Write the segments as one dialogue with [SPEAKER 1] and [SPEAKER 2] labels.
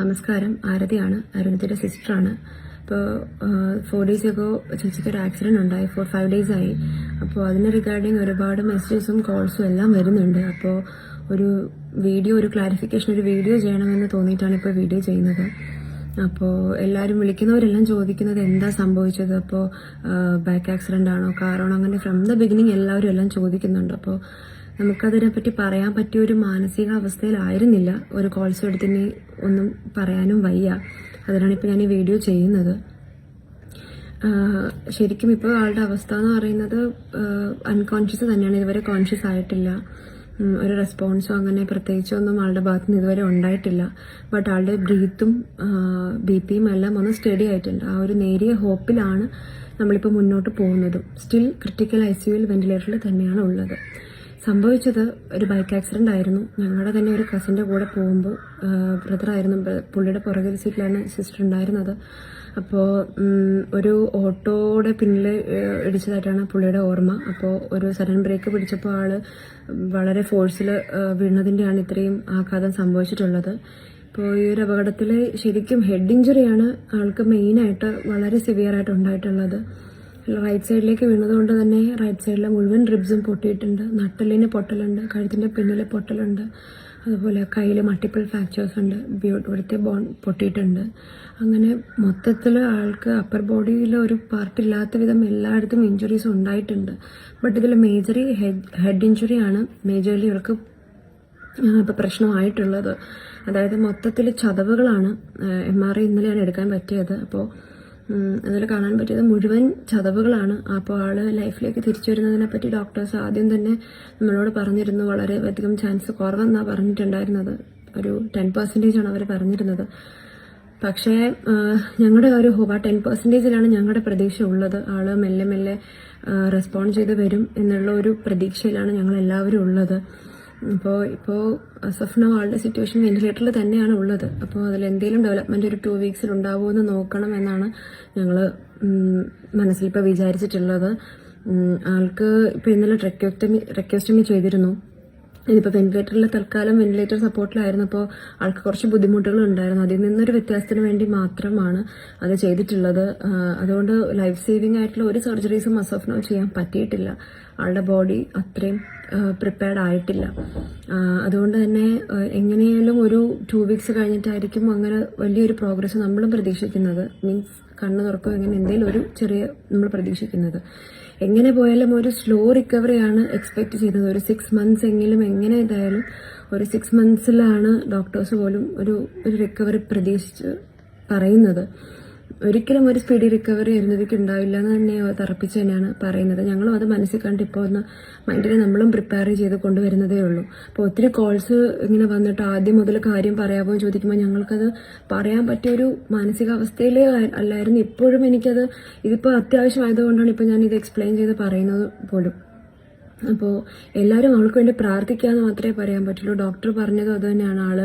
[SPEAKER 1] നമസ്കാരം. ആരതിയാണ്. അരുണത്തിന്റെ സിസ്റ്ററാണ്. അപ്പോൾ four days ഒക്കെ ചേച്ചിക്ക് ഒരു ആക്സിഡന്റ് ഉണ്ടായി. ഫോർ ഫൈവ് ഡേയ്സ് ആയി. അപ്പോൾ അതിന് റിഗാർഡിങ് ഒരുപാട് മെസ്സേജസും കോൾസും എല്ലാം വരുന്നുണ്ട്. അപ്പോൾ ഒരു വീഡിയോ ഒരു ക്ലാരിഫിക്കേഷൻ ഒരു വീഡിയോ ചെയ്യണമെന്ന് തോന്നിയിട്ടാണ് ഇപ്പോൾ വീഡിയോ ചെയ്യുന്നത്. അപ്പോൾ എല്ലാവരും വിളിക്കുന്നവരെല്ലാം ചോദിക്കുന്നത് എന്താ സംഭവിച്ചത്? അപ്പോൾ ബാക്ക് ആക്സിഡന്റ് ആണോ കാറാണോ അങ്ങനെ ഫ്രം ദ ബിഗിനിങ് എല്ലാവരും എല്ലാം ചോദിക്കുന്നുണ്ട്. അപ്പോൾ നമുക്കതിനെപ്പറ്റി പറയാൻ പറ്റിയ ഒരു മാനസികാവസ്ഥയിലായിരുന്നില്ല. ഒരു കോൾസ് എടുത്തിന് ഒന്നും പറയാനും വയ്യ. അതിനാണ് ഇപ്പോൾ ഞാൻ ഈ വീഡിയോ ചെയ്യുന്നത്. ശരിക്കും ഇപ്പോൾ ആളുടെ അവസ്ഥ എന്ന് പറയുന്നത് അൺകോൺഷ്യസ് തന്നെയാണ്. ഇതുവരെ കോൺഷ്യസ് ആയിട്ടില്ല. ഒരു റെസ്പോൺസോ അങ്ങനെ പ്രത്യേകിച്ചൊന്നും ആളുടെ ഭാഗത്ത് നിന്ന് ഇതുവരെ ഉണ്ടായിട്ടില്ല. ബട്ട് ആളുടെ ബ്രീത്തും ബി പിയും എല്ലാം ഒന്ന് സ്റ്റഡി ആയിട്ടുണ്ട്. ആ ഒരു നേരിയ ഹോപ്പിലാണ് നമ്മളിപ്പോൾ മുന്നോട്ട് പോകുന്നതും. സ്റ്റിൽ ക്രിട്ടിക്കൽ ഐ സിയുവിൽ വെന്റിലേറ്ററിൽ തന്നെയാണ് ഉള്ളത്. സംഭവിച്ചത് ഒരു ബൈക്ക് ആക്സിഡന്റ് ആയിരുന്നു. ഞങ്ങളുടെ തന്നെ ഒരു കസിന്റെ കൂടെ പോകുമ്പോൾ ബ്രദറായിരുന്നു പുള്ളിയുടെ പുറകിൽ സീറ്റിലാണ് സിസ്റ്റർ ഉണ്ടായിരുന്നത്. അപ്പോൾ ഒരു ഓട്ടോയുടെ പിന്നിൽ ഇടിച്ചതായിട്ടാണ് പുള്ളിയുടെ ഓർമ്മ. അപ്പോൾ ഒരു സഡൻ ബ്രേക്ക് പിടിച്ചപ്പോൾ ആൾ വളരെ ഫോഴ്സിൽ വീണതിന്റെയാണ് ഇത്രയും ആഘാതം സംഭവിച്ചിട്ടുള്ളത്. ഇപ്പോൾ ഈ ഒരു അപകടത്തിൽ ശരിക്കും ഹെഡ് ഇഞ്ചുറിയാണ് ആൾക്ക് മെയിനായിട്ട് വളരെ സിവിയർ ആയിട്ട് ഉണ്ടായിട്ടുള്ളത്. റൈറ്റ് സൈഡിലേക്ക് വീണതുകൊണ്ട് തന്നെ റൈറ്റ് സൈഡിലെ മുഴുവൻ റിബ്സും പൊട്ടിയിട്ടുണ്ട്. നട്ടലിന് പൊട്ടലുണ്ട് കഴുത്തിന്റെ പിന്നിൽ പൊട്ടലുണ്ട്. അതുപോലെ കയ്യിൽ മൾട്ടിപ്പിൾ ഫ്രാക്ചേഴ്സ് ഉണ്ട് ഇവിടുത്തെ ബോൺ പൊട്ടിയിട്ടുണ്ട്. അങ്ങനെ മൊത്തത്തിൽ ആൾക്ക് അപ്പർ ബോഡിയിൽ ഒരു പാർട്ട് ഇല്ലാത്ത വിധം എല്ലായിടത്തും ഇഞ്ചുറീസ് ഉണ്ടായിട്ടുണ്ട്. ബട്ട് ഇതിൽ മേജറി ഹെഡ് ഹെഡ് ഇഞ്ചുറിയാണ് മേജർലി ഇവർക്ക് ഇപ്പോൾ പ്രശ്നമായിട്ടുള്ളത്. അതായത് മൊത്തത്തിൽ ചതവുകളാണ് എം ആർ ഐ ഇന്നലെയാണ് എടുക്കാൻ പറ്റിയത്. അപ്പോൾ അതിൽ കാണാൻ പറ്റിയത് മുഴുവൻ ചതവുകളാണ്. അപ്പോൾ ആൾ ലൈഫിലേക്ക് തിരിച്ചു വരുന്നതിനെ പറ്റി ഡോക്ടേഴ്സ് ആദ്യം തന്നെ നമ്മളോട് പറഞ്ഞിരുന്നു. വളരെ അധികം ചാൻസ് കുറവെന്നാണ് പറഞ്ഞിട്ടുണ്ടായിരുന്നത്. ഒരു ടെൻ പെർസെന്റേജ് ആണ് അവർ പറഞ്ഞിരുന്നത്. പക്ഷേ ഞങ്ങളുടെ ഒരു ആ ടെൻ പെർസെന്റേജിലാണ് ഞങ്ങളുടെ പ്രതീക്ഷ ഉള്ളത്. ആൾ മെല്ലെ മെല്ലെ റെസ്പോണ്ട് ചെയ്ത് വരും എന്നുള്ള ഒരു പ്രതീക്ഷയിലാണ് ഞങ്ങൾ എല്ലാവരും ഉള്ളത്. അപ്പോൾ ഇപ്പോൾ അസഫ്ന ആളുടെ സിറ്റുവേഷൻ വെന്റിലേറ്ററിൽ തന്നെയാണ് ഉള്ളത്. അപ്പോൾ അതിൽ എന്തെങ്കിലും ഡെവലപ്മെന്റ് ഒരു ടു വീക്സിൽ ഉണ്ടാവുമോ എന്ന് നോക്കണം എന്നാണ് ഞങ്ങൾ മനസ്സിൽ ഇപ്പോൾ വിചാരിച്ചിട്ടുള്ളത്. ആൾക്ക് ഇപ്പോൾ ഇന്നലെ ട്രെക്യോസ്റ്റമി ട്രക്യോസ്റ്റമി ചെയ്തിരുന്നു. ഇതിപ്പോൾ വെന്റിലേറ്ററിൽ തൽക്കാലം വെന്റിലേറ്റർ സപ്പോർട്ടിലായിരുന്നു അപ്പോൾ ആൾക്ക് കുറച്ച് ബുദ്ധിമുട്ടുകൾ ഉണ്ടായിരുന്നു അതിൽ നിന്നൊരു വ്യത്യാസത്തിന് വേണ്ടി മാത്രമാണ് അത് ചെയ്തിട്ടുള്ളത്. അതുകൊണ്ട് ലൈഫ് സേവിംഗ് ആയിട്ടുള്ള ഒരു സർജറീസും അസഫ്നോ ചെയ്യാൻ പറ്റിയിട്ടില്ല. ആളുടെ ബോഡി അത്രയും പ്രിപ്പയർഡ് ആയിട്ടില്ല. അതുകൊണ്ട് തന്നെ എങ്ങനെയാലും ഒരു ടു വീക്സ് കഴിഞ്ഞിട്ടായിരിക്കും അങ്ങനെ വലിയൊരു പ്രോഗ്രസ് നമ്മളും പ്രതീക്ഷിക്കുന്നത്. മീൻസ് കണ്ണു തുറക്കോ എങ്ങനെ എന്തെങ്കിലും ഒരു ചെറിയ നമ്മൾ പ്രതീക്ഷിക്കുന്നത്. എങ്ങനെ പോയാലും ഒരു സ്ലോ റിക്കവറി ആണ് എക്സ്പെക്ട് ചെയ്തത് ഒരു സിക്സ് മന്ത്സ് എങ്കിലും എങ്ങനെ ഇതായാലും ഒരു സിക്സ് മന്ത്സിലാണ് ഡോക്ടേഴ്സ് പോലും ഒരു ഒരു റിക്കവറി പ്രതീക്ഷിച്ച് പറയുന്നത്. ഒരിക്കലും ഒരു സ്പീഡി റിക്കവറി അരുന്നതിക്ക് ഉണ്ടാവില്ല എന്ന് തന്നെ തറപ്പിച്ച് തന്നെയാണ് പറയുന്നത്. ഞങ്ങളും അത് മനസ്സിൽ കണ്ട് ഇപ്പോൾ ഒന്ന് മൈൻഡിനെ നമ്മളും പ്രിപ്പയർ ചെയ്ത് കൊണ്ടുവരുന്നതേ ഉള്ളൂ. അപ്പോൾ ഒത്തിരി കോൾസ് ഇങ്ങനെ വന്നിട്ട് ആദ്യം മുതൽ കാര്യം പറയാമോ ചോദിക്കുമ്പോൾ ഞങ്ങൾക്കത് പറയാൻ പറ്റിയ ഒരു മാനസികാവസ്ഥയിൽ അല്ലായിരുന്നു. ഇപ്പോഴും എനിക്കത് ഇതിപ്പോൾ അത്യാവശ്യമായതുകൊണ്ടാണ് ഇപ്പോൾ ഞാൻ ഇത് എക്സ്പ്ലെയിൻ ചെയ്ത് പറയുന്നത് പോലും. അപ്പോൾ എല്ലാവരും അവൾക്ക് വേണ്ടി പ്രാർത്ഥിക്കാന്ന് മാത്രമേ പറയാൻ പറ്റുള്ളൂ. ഡോക്ടർ പറഞ്ഞത് അതുതന്നെയാണ് ആൾ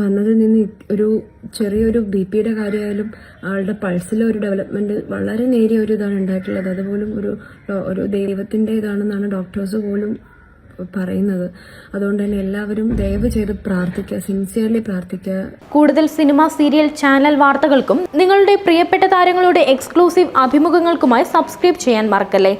[SPEAKER 1] വന്നതിൽ നിന്ന് ഒരു ചെറിയൊരു ബി പിയുടെ കാര്യമായാലും ആളുടെ പൾസിലെ ഒരു ഡെവലപ്മെന്റ് വളരെ നേരിയ ഒരു ഇതാണ് ഉണ്ടായിട്ടുള്ളത്. അതുപോലും ഒരു ഒരു ദൈവത്തിന്റെ ഇതാണെന്നാണ് ഡോക്ടേഴ്സ് പോലും പറയുന്നത്. അതുകൊണ്ട് തന്നെ എല്ലാവരും ദയവ് ചെയ്ത് പ്രാർത്ഥിക്കുക സിൻസിയർലി പ്രാർത്ഥിക്കുക.
[SPEAKER 2] കൂടുതൽ സിനിമ സീരിയൽ ചാനൽ വാർത്തകൾക്കും നിങ്ങളുടെ പ്രിയപ്പെട്ട താരങ്ങളുടെ എക്സ്ക്ലൂസീവ് അഭിമുഖങ്ങൾക്കുമായി സബ്സ്ക്രൈബ് ചെയ്യാൻ മറക്കല്ലേ?